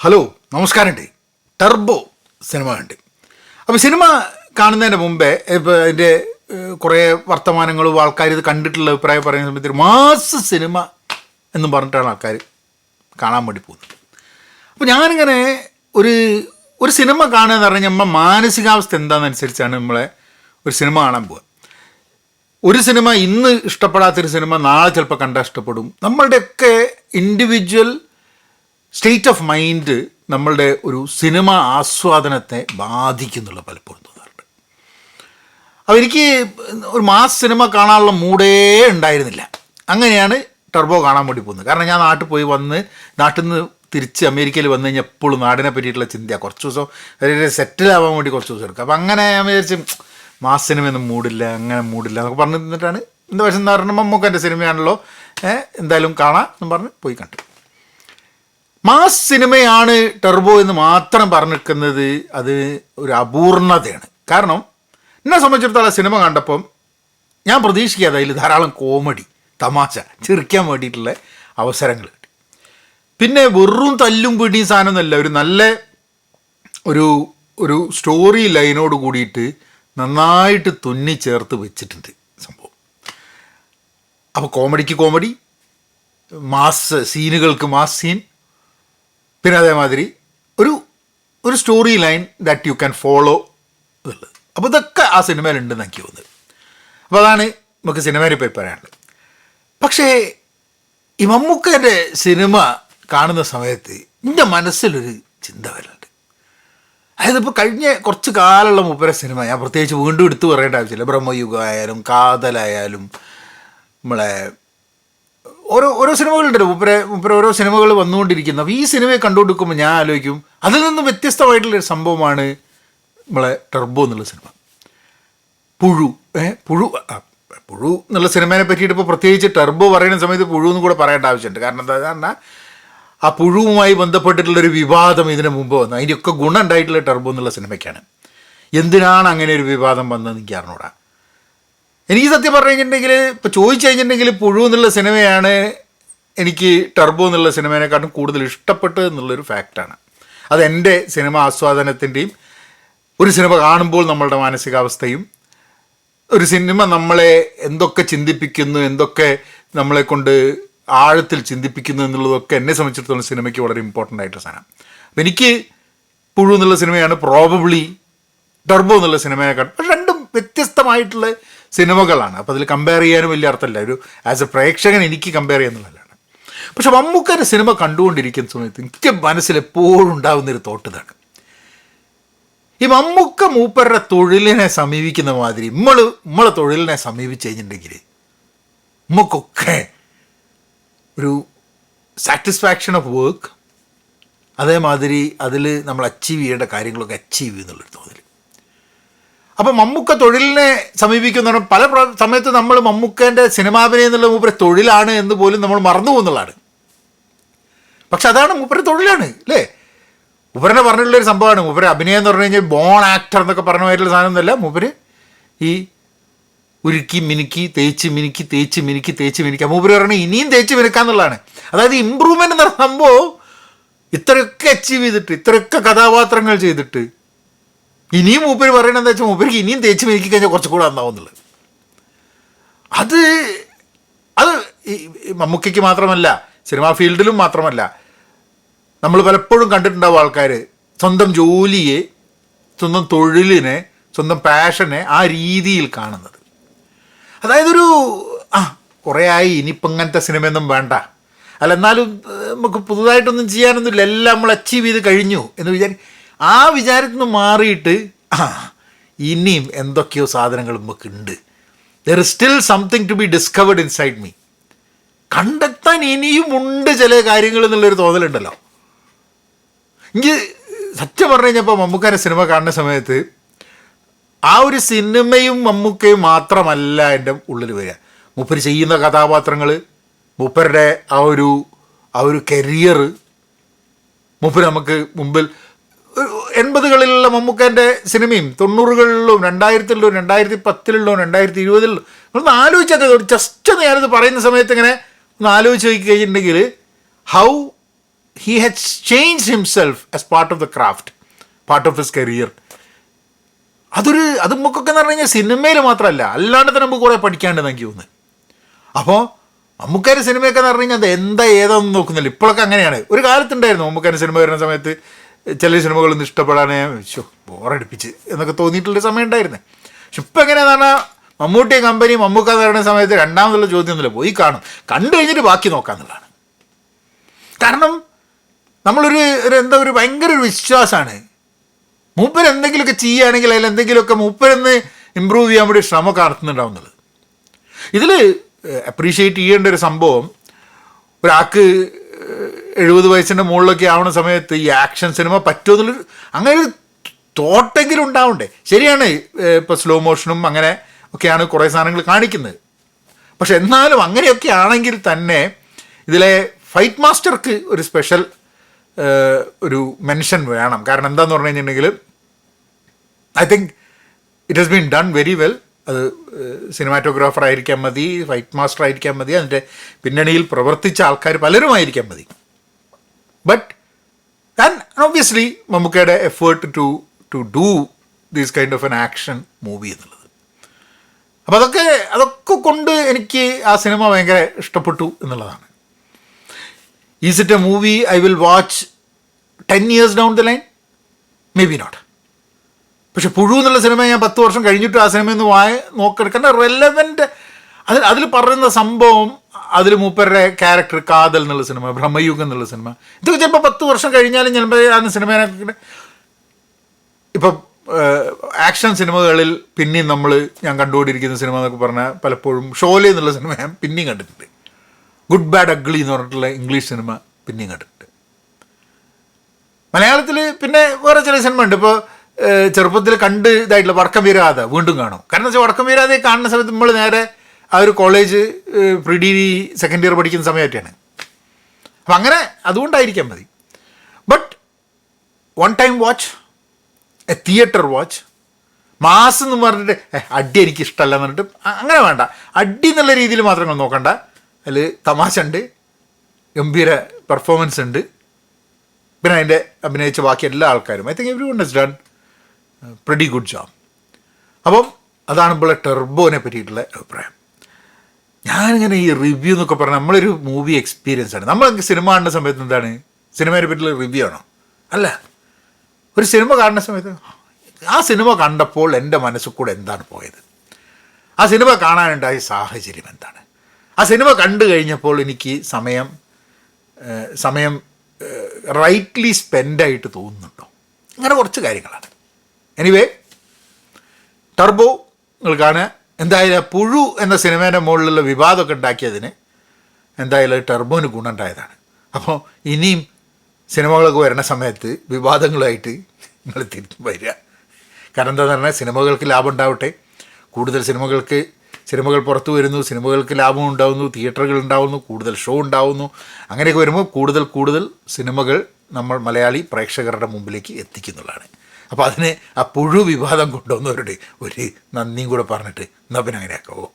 Hello. നമസ്കാരമുണ്ട്. Turbo cinema ഉണ്ട് അപ്പോൾ സിനിമ കാണുന്നതിന് മുമ്പേ ഇപ്പോൾ അതിന്റെ കുറേ വർത്തമാനങ്ങളും ആൾക്കാർ ഇത് കണ്ടിട്ടുള്ള അഭിപ്രായം പറയുന്ന സമയത്ത് മാസ് മാസ സിനിമ എന്നും പറഞ്ഞിട്ടാണ് ആൾക്കാർ കാണാൻ വേണ്ടി പോകുന്നത്. അപ്പോൾ ഞാനിങ്ങനെ ഒരു ഒരു സിനിമ കാണുക എന്ന് പറഞ്ഞാൽ നമ്മൾ മാനസികാവസ്ഥ എന്താണെന്നനുസരിച്ചാണ് നമ്മളെ ഒരു സിനിമ കാണാൻ പോവുക. ഒരു സിനിമ ഇന്ന് ഇഷ്ടപ്പെടാത്തൊരു സിനിമ നാളെ ചിലപ്പോൾ കണ്ടാൽ ഇഷ്ടപ്പെടും. നമ്മളുടെയൊക്കെ ഇൻഡിവിജ്വൽ സ്റ്റേറ്റ് ഓഫ് മൈൻഡ് നമ്മളുടെ ഒരു സിനിമ ആസ്വാദനത്തെ ബാധിക്കുന്നുള്ള പലപ്പോഴും തോന്നാറുണ്ട്. അപ്പോൾ എനിക്ക് ഒരു മാസ് സിനിമ കാണാനുള്ള മൂടേ ഉണ്ടായിരുന്നില്ല. അങ്ങനെയാണ് ടർബോ കാണാൻ വേണ്ടി പോകുന്നത്. കാരണം ഞാൻ നാട്ടിൽ പോയി വന്ന് നാട്ടിൽ നിന്ന് തിരിച്ച് അമേരിക്കയിൽ വന്നു കഴിഞ്ഞാൽ എപ്പോഴും നാടിനെ പറ്റിയിട്ടുള്ള ചിന്തയാണ് കുറച്ച് ദിവസം ഒരു സെറ്റിൽ ആവാൻ വേണ്ടി കുറച്ച് ദിവസം എടുക്കും. അപ്പോൾ അങ്ങനെ ഞാൻ വിചാരിച്ച് മാസ് സിനിമയൊന്നും മൂടില്ല അങ്ങനെ മൂടില്ല എന്നൊക്കെ പറഞ്ഞ് നിന്നിട്ടാണ്. എന്താ പക്ഷേ എന്താ പറഞ്ഞാൽ മമ്മൂക്കന്റെ സിനിമയാണല്ലോ എന്തായാലും കാണാം എന്ന് പറഞ്ഞ് പോയി കണ്ടു. മാസ് സിനിമയാണ് ടെർബോ എന്ന് മാത്രം പറഞ്ഞിരിക്കുന്നത് അത് ഒരു അപൂർണതയാണ്. കാരണം എന്നെ സംബന്ധിച്ചിടത്തോളം സിനിമ കണ്ടപ്പം ഞാൻ പ്രതീക്ഷിക്കാതെ അതിൽ ധാരാളം കോമഡി തമാശ ചിരിക്കാൻ വേണ്ടിയിട്ടുള്ള അവസരങ്ങൾ കിട്ടി. പിന്നെ വെറും തല്ലും പിടിയും സാധനമൊന്നുമല്ല ഒരു നല്ല ഒരു ഒരു സ്റ്റോറി ലൈനോട് കൂടിയിട്ട് നന്നായിട്ട് തുന്നി ചേർത്ത് വെച്ചിട്ടുണ്ട് സംഭവം. അപ്പോൾ കോമഡിക്ക് കോമഡി മാസ് സീനുകൾക്ക് മാസ് സീൻ പിന്നെ അതേമാതിരി ഒരു ഒരു story line that you can follow എന്നുള്ളത്. അപ്പോൾ ഇതൊക്കെ ആ സിനിമയിലുണ്ടെന്ന് എനിക്ക് തോന്നുന്നത് അപ്പോൾ അതാണ് നമുക്ക് സിനിമയിൽ പോയി പറയാനുള്ളത്. പക്ഷേ ഈ മമ്മൂക്കന്റെ സിനിമ കാണുന്ന സമയത്ത് എന്റെ മനസ്സിലൊരു ചിന്ത വരുന്നുണ്ട്. അതായത് ഇപ്പോൾ കഴിഞ്ഞ കുറച്ച് കാലമുള്ള മുപ്പര സിനിമ ഞാൻ പ്രത്യേകിച്ച് വീണ്ടും എടുത്തു പറയേണ്ട ആവശ്യമില്ല. ബ്രഹ്മയുഗം ആയാലും കാതലായാലും നമ്മളെ ഓരോ ഓരോ സിനിമകളുണ്ടല്ലോ. മുപ്പരെ മുപ്പര ഓരോ സിനിമകൾ വന്നുകൊണ്ടിരിക്കുന്ന. അപ്പോൾ ഈ സിനിമയെ കണ്ടുകൊടുക്കുമ്പോൾ ഞാൻ ആലോചിക്കും അതിൽ നിന്ന് വ്യത്യസ്തമായിട്ടുള്ളൊരു സംഭവമാണ് നമ്മളെ ടർബോ എന്നുള്ള സിനിമ. പുഴു ഏ പുഴു പുഴു എന്നുള്ള സിനിമേനെ പറ്റിയിട്ട് ഇപ്പോൾ പ്രത്യേകിച്ച് ടർബോ പറയുന്ന സമയത്ത് പുഴു എന്ന് കൂടെ പറയേണ്ട ആവശ്യമുണ്ട്. കാരണം എന്താ പറഞ്ഞാൽ ആ പുഴുവുമായി ബന്ധപ്പെട്ടിട്ടുള്ളൊരു വിവാദം ഇതിനു മുമ്പ് വന്നു. അതിന്റെയൊക്കെ ഗുണം ഉണ്ടായിട്ടുള്ള ടർബോ എന്നുള്ള സിനിമയ്ക്കാണ്. എന്തിനാണ് അങ്ങനെ ഒരു വിവാദം വന്നതെന്ന് എനിക്ക് അറിഞ്ഞൂടാ. എനിക്ക് സത്യം പറഞ്ഞു കഴിഞ്ഞിട്ടുണ്ടെങ്കിൽ ഇപ്പോൾ ചോദിച്ചു കഴിഞ്ഞിട്ടുണ്ടെങ്കിൽ പുഴു എന്നുള്ള സിനിമയാണ് എനിക്ക് ടർബോ എന്നുള്ള സിനിമേനെക്കാട്ടും കൂടുതൽ ഇഷ്ടപ്പെട്ടത് എന്നുള്ളൊരു ഫാക്റ്റാണ്. അത് എന്റെ സിനിമ ആസ്വാദനത്തിന്റെയും ഒരു സിനിമ കാണുമ്പോൾ നമ്മളുടെ മാനസികാവസ്ഥയും ഒരു സിനിമ നമ്മളെ എന്തൊക്കെ ചിന്തിപ്പിക്കുന്നു എന്തൊക്കെ നമ്മളെ കൊണ്ട് ആഴത്തിൽ ചിന്തിപ്പിക്കുന്നു എന്നുള്ളതൊക്കെ എന്നെ സംബന്ധിച്ചിടത്തോളം സിനിമയ്ക്ക് വളരെ ഇമ്പോർട്ടന്റ് ആയിട്ട് സാധനം. അപ്പം എനിക്ക് പുഴു എന്നുള്ള സിനിമയാണ് പ്രോബബ്ലി ടർബോ എന്നുള്ള സിനിമയെക്കാട്ടും പക്ഷെ രണ്ടും വ്യത്യസ്തമായിട്ടുള്ള സിനിമകളാണ്. അപ്പോൾ അതിൽ കമ്പയർ ചെയ്യാനും വലിയ അർത്ഥമില്ല. ഒരു ആസ് എ പ്രേക്ഷകൻ എനിക്ക് കമ്പയർ ചെയ്യുന്നതല്ലാണ് പക്ഷെ മമ്മൂക്കാന്റെ സിനിമ കണ്ടുകൊണ്ടിരിക്കുന്ന സമയത്ത് എനിക്ക് മനസ്സിൽ എപ്പോഴും ഉണ്ടാകുന്നൊരു തോട്ട് ഇതാണ്. ഈ മമ്മൂക്ക മൂപ്പരുടെ തൊഴിലിനെ സമീപിക്കുന്ന മാതിരി നമ്മൾ നമ്മളെ തൊഴിലിനെ സമീപിച്ച് കഴിഞ്ഞിട്ടുണ്ടെങ്കിൽ നമുക്കൊക്കെ ഒരു സാറ്റിസ്ഫാക്ഷൻ ഓഫ് വർക്ക് അതേമാതിരി അതിൽ നമ്മൾ അച്ചീവ് ചെയ്യേണ്ട കാര്യങ്ങളൊക്കെ അച്ചീവ് ചെയ്യുന്നുള്ളൊരു തോന്നൽ അപ്പം മമ്മൂക്ക തൊഴിലിനെ സമീപിക്കുന്ന പല സമയത്ത് നമ്മൾ മമ്മൂക്കേന്റെ സിനിമാഭിനയം എന്നുള്ള മൂപ്പരെ തൊഴിലാണ് എന്ന് പോലും നമ്മൾ മറന്നു പോകുന്നുള്ളതാണ്. പക്ഷെ അതാണ് മൂപ്പരെ തൊഴിലാണ് അല്ലേ? മൂപ്പരനെ പറഞ്ഞിട്ടുള്ള ഒരു സംഭവമാണ്. മൂപ്പര് അഭിനയം എന്ന് പറഞ്ഞു കഴിഞ്ഞാൽ ബോൺ ആക്ടർ എന്നൊക്കെ പറഞ്ഞ മാതിരിയുള്ള സാധനമൊന്നുമല്ല. മൂപ്പര് ഈ ഉരുക്കി മിനുക്കി തേച്ച് മിനുക്കി തേച്ച് മിനുക്കി തേച്ച് മിനുക്കി. മൂപ്പര് പറഞ്ഞാൽ ഇനിയും തേച്ച് മിനുക്കാന്നുള്ളതാണ് അതായത് ഇമ്പ്രൂവ്മെന്റ് എന്ന് പറഞ്ഞ സംഭവം ഇത്രയൊക്കെ അച്ചീവ് ചെയ്തിട്ട് ഇത്രയൊക്കെ കഥാപാത്രങ്ങൾ ചെയ്തിട്ട് ഇനിയും മൂപ്പര് പറയണത് വെച്ചാൽ മൂപ്പർക്ക് ഇനിയും തേച്ച് മേക്കി കഴിഞ്ഞാൽ കുറച്ചും കൂടെ നന്നാവുന്നുള്ളത്. അത് അത് മമ്മൂക്കയ്ക്ക് മാത്രമല്ല സിനിമാ ഫീൽഡിലും മാത്രമല്ല നമ്മൾ പലപ്പോഴും കണ്ടിട്ടുണ്ടാവും ആൾക്കാർ സ്വന്തം ജോലിയെ സ്വന്തം തൊഴിലിനെ സ്വന്തം പാഷനെ ആ രീതിയിൽ കാണുന്നത്. അതായത് ഒരു ആ കുറേ ആയി ഇനിയിപ്പോൾ ഇങ്ങനത്തെ സിനിമയൊന്നും വേണ്ട. അല്ല എന്നാലും നമുക്ക് പുതുതായിട്ടൊന്നും ചെയ്യാനൊന്നുമില്ല. എല്ലാം നമ്മൾ അച്ചീവ് ചെയ്ത് കഴിഞ്ഞു എന്ന് വിചാരി ആ വിചാരത്തിൽ നിന്ന് മാറിയിട്ട് ആ ഇനിയും എന്തൊക്കെയോ സാധനങ്ങൾ നമുക്ക് ഉണ്ട് there is still something to be discovered inside me കണ്ടെത്താൻ ഇനിയും ഉണ്ട് ചില കാര്യങ്ങൾ എന്നുള്ളൊരു തോന്നലുണ്ടല്ലോ. എനിക്ക് സത്യം പറഞ്ഞു കഴിഞ്ഞപ്പോൾ മമ്മൂക്കാന്റെ സിനിമ കാണുന്ന സമയത്ത് ആ ഒരു സിനിമയും മമ്മൂക്കയും മാത്രമല്ല എന്റെ ഉള്ളിൽ വരിക. മുപ്പർ ചെയ്യുന്ന കഥാപാത്രങ്ങൾ മൂപ്പരുടെ ആ ഒരു ആ ഒരു കരിയർ മുപ്പർ നമുക്ക് മുമ്പിൽ എൺപതുകളിലുള്ള മമ്മൂക്കേന്റെ സിനിമയും തൊണ്ണൂറുകളിലും രണ്ടായിരത്തിലുള്ളൂ രണ്ടായിരത്തി പത്തിലുള്ളൂ രണ്ടായിരത്തി ഇരുപതിലുള്ളൂ നമ്മളൊന്ന് ആലോചിച്ചൊക്കെ ജസ്റ്റ് ഒന്ന് ഞാനിത് പറയുന്ന സമയത്ത് ഇങ്ങനെ ഒന്ന് ആലോചിച്ച് കഴിഞ്ഞിട്ടുണ്ടെങ്കിൽ how he has change himself as part of the craft part of his career അതൊരു അത് നമുക്കൊക്കെ എന്ന് പറഞ്ഞു കഴിഞ്ഞാൽ സിനിമയിൽ മാത്രമല്ല അല്ലാണ്ട് തന്നെ നമുക്ക് കുറേ പഠിക്കാണ്ട് എനിക്ക് തോന്നുന്നു. അപ്പോൾ മമ്മൂക്കാരി സിനിമയൊക്കെ എന്ന് പറഞ്ഞു കഴിഞ്ഞാൽ അത് എന്താ ഏതാണെന്ന് നോക്കുന്നില്ല. ഇപ്പോഴൊക്കെ അങ്ങനെയാണ്. ഒരു കാലത്തുണ്ടായിരുന്നു മമ്മൂക്കാരി സിനിമ വരുന്ന സമയത്ത് ചില സിനിമകളൊന്നും ഇഷ്ടപ്പെടാനേ ശോ ബോറടിപ്പിച്ച് എന്നൊക്കെ തോന്നിയിട്ടുള്ള സമയം ഉണ്ടായിരുന്നേ പക്ഷെ ഇപ്പം എങ്ങനെയാന്ന് പറഞ്ഞാൽ മമ്മൂട്ടി കമ്പനി മമ്മൂക്ക എന്ന് പറയുന്ന സമയത്ത് രണ്ടാമതുള്ള ചോദ്യം ഒന്നുമില്ല. പോയി കാണും. കണ്ടു കഴിഞ്ഞിട്ട് ബാക്കി നോക്കാന്നുള്ളതാണ് കാരണം നമ്മളൊരു ഒരു എന്താ ഒരു ഭയങ്കര ഒരു വിശ്വാസമാണ് മൂപ്പർ എന്തെങ്കിലുമൊക്കെ ചെയ്യുകയാണെങ്കിൽ അതിൽ എന്തെങ്കിലുമൊക്കെ മൂപ്പരെന്ന് ഇമ്പ്രൂവ് ചെയ്യാൻ വേണ്ടി ശ്രമമൊക്കെ നടത്തുന്നുണ്ടാവും ഇതിൽ അപ്രീഷിയേറ്റ് ചെയ്യേണ്ട ഒരു സംഭവം ഒരാൾക്ക് എഴുപത് വയസ്സിന്റെ മുകളിലൊക്കെ ആവുന്ന സമയത്ത് ഈ ആക്ഷൻ സിനിമ പറ്റുമെന്നുള്ളൊരു അങ്ങനെ ഒരു തോട്ടെങ്കിലും ഉണ്ടാവണ്ടേ? ശരിയാണ് ഇപ്പോൾ സ്ലോ മോഷനും അങ്ങനെ ഒക്കെയാണ് കുറേ സാധനങ്ങൾ കാണിക്കുന്നത്. പക്ഷെ എന്നാലും അങ്ങനെയൊക്കെ ആണെങ്കിൽ തന്നെ ഇതിലെ ഫൈറ്റ് മാസ്റ്റർക്ക് ഒരു സ്പെഷ്യൽ ഒരു മെൻഷൻ വേണം. കാരണം എന്താന്ന് പറഞ്ഞു കഴിഞ്ഞിട്ടുണ്ടെങ്കിൽ I think it has been done very well അത് സിനിമാറ്റോഗ്രാഫർ ആയിരിക്കാൻ മതി ഫൈറ്റ് മാസ്റ്റർ ആയിരിക്കാൻ മതി അതിന്റെ പിന്നണിയിൽ പ്രവർത്തിച്ച ആൾക്കാർ പലരും ആയിരിക്കാൻ മതി. ബട്ട് ആൻഡ് ഒബ്വിയസ്ലി മമ്മൂക്കയുടെ effort to to do these kind of an action movie എന്നുള്ളത്. അപ്പോൾ അതൊക്കെ അതൊക്കെ കൊണ്ട് എനിക്ക് ആ സിനിമ ഭയങ്കര ഇഷ്ടപ്പെട്ടു എന്നുള്ളതാണ്. Is it a movie I will watch ten years down the line may be not പക്ഷെ പുഴു എന്നുള്ള സിനിമ ഞാൻ പത്ത് വർഷം കഴിഞ്ഞിട്ട് ആ സിനിമ ഒന്ന് വായ നോക്കെടുക്കേണ്ട റെലവന്റ് അതിൽ അതിൽ പറയുന്ന സംഭവം അതിൽ മൂപ്പരുടെ ക്യാരക്ടർ കാതൽ എന്നുള്ള സിനിമ ബ്രഹ്മയുഗം എന്നുള്ള സിനിമ. ഇതൊക്കെ ചിലപ്പോൾ പത്ത് വർഷം കഴിഞ്ഞാലും ചിലപ്പോൾ ആ സിനിമേനെ ഇപ്പം ആക്ഷൻ സിനിമകളിൽ പിന്നെയും നമ്മൾ ഞാൻ കണ്ടുകൊണ്ടിരിക്കുന്ന സിനിമ എന്നൊക്കെ പറഞ്ഞാൽ പലപ്പോഴും ഷോലെ എന്നുള്ള സിനിമ ഞാൻ പിന്നെയും കണ്ടിട്ടുണ്ട്. ഗുഡ് ബാഡ് അഗ്ലി എന്ന് പറഞ്ഞിട്ടുള്ള ഇംഗ്ലീഷ് സിനിമ പിന്നെയും കണ്ടിട്ടുണ്ട്. മലയാളത്തിൽ പിന്നെ വേറെ ചില സിനിമ ഉണ്ട് ഇപ്പോൾ ചെറുപ്പത്തിൽ കണ്ട് ഇതായിട്ടുള്ള വടക്കം വീരാതെ വീണ്ടും കാണും. കാരണം വെച്ചാൽ വടക്കം വീരാതെ കാണുന്ന സമയത്ത് നമ്മൾ നേരെ ആ ഒരു college pre degree second year പഠിക്കുന്ന സമയമായിട്ടാണ്. അപ്പം അങ്ങനെ അതുകൊണ്ടായിരിക്കാം മതി. But one time watch a theatre watch മാസം എന്ന് പറഞ്ഞിട്ട് "ഏ, അടി എനിക്ക് ഇഷ്ടമല്ല എന്ന് പറഞ്ഞിട്ട് അങ്ങനെ വേണ്ട. അടി എന്നുള്ള രീതിയിൽ മാത്രം നിങ്ങൾ നോക്കണ്ട. അതിൽ തമാശ ഉണ്ട് ഗംഭീര പെർഫോമൻസ് ഉണ്ട്. പിന്നെ അതിന്റെ അഭിനയിച്ച ബാക്കി എല്ലാ ആൾക്കാരും. I think every one is done pretty good job അപ്പം അതാണ് ഇപ്പോൾ ടെർബോനെ പറ്റിയിട്ടുള്ള അഭിപ്രായം. ഞാനിങ്ങനെ ഈ റിവ്യൂ എന്നൊക്കെ പറഞ്ഞാൽ നമ്മളൊരു മൂവി എക്സ്പീരിയൻസ് ആണ്. നമ്മൾ സിനിമ കാണുന്ന സമയത്ത് എന്താണ്? സിനിമയെ പറ്റിയുള്ള റിവ്യൂ ആണോ? അല്ല. ഒരു സിനിമ കാണുന്ന സമയത്ത് ആ സിനിമ കണ്ടപ്പോൾ എന്റെ മനസ്സിൽ കൂടെ എന്താണ് പോയത്? ആ സിനിമ കാണാനുണ്ടായ സാഹചര്യം എന്താണ്? ആ സിനിമ കണ്ടു കഴിഞ്ഞപ്പോൾ എനിക്ക് സമയം സമയം റൈറ്റ്ലി സ്പെൻഡായിട്ട് തോന്നുന്നുണ്ടോ? അങ്ങനെ കുറച്ച് കാര്യങ്ങളാണ്. എനിവേ ടർബോ നിങ്ങൾ കാണുക എന്തായാലും പുഴു എന്ന സിനിമേന്റെ മുകളിലുള്ള വിവാദമൊക്കെ ഉണ്ടാക്കിയതിന് എന്തായാലും ടർബോന് ഗുണമുണ്ടായതാണ്. അപ്പോൾ ഇനിയും സിനിമകളൊക്കെ വരുന്ന സമയത്ത് വിവാദങ്ങളായിട്ട് നിങ്ങൾ തിരിച്ചു വരിക. കാരണം എന്താണെന്ന് പറഞ്ഞാൽ സിനിമകൾക്ക് ലാഭം ഉണ്ടാവട്ടെ. കൂടുതൽ സിനിമകൾക്ക് സിനിമകൾ പുറത്തു വരുന്നു സിനിമകൾക്ക് ലാഭം ഉണ്ടാവുന്നു തിയേറ്ററുകൾ ഉണ്ടാവുന്നു കൂടുതൽ ഷോ ഉണ്ടാവുന്നു. അങ്ങനെയൊക്കെ വരുമ്പോൾ കൂടുതൽ കൂടുതൽ സിനിമകൾ നമ്മൾ മലയാളി പ്രേക്ഷകരുടെ മുമ്പിലേക്ക് എത്തിക്കുന്നുള്ളതാണ്. അപ്പോൾ അതിന് ആ പുഴു വിവാദം കൊണ്ടുവന്നവരുടെ ഒരു നന്ദിയും കൂടെ പറഞ്ഞിട്ട് എന്നാൽ അങ്ങനെയാക്കാവോ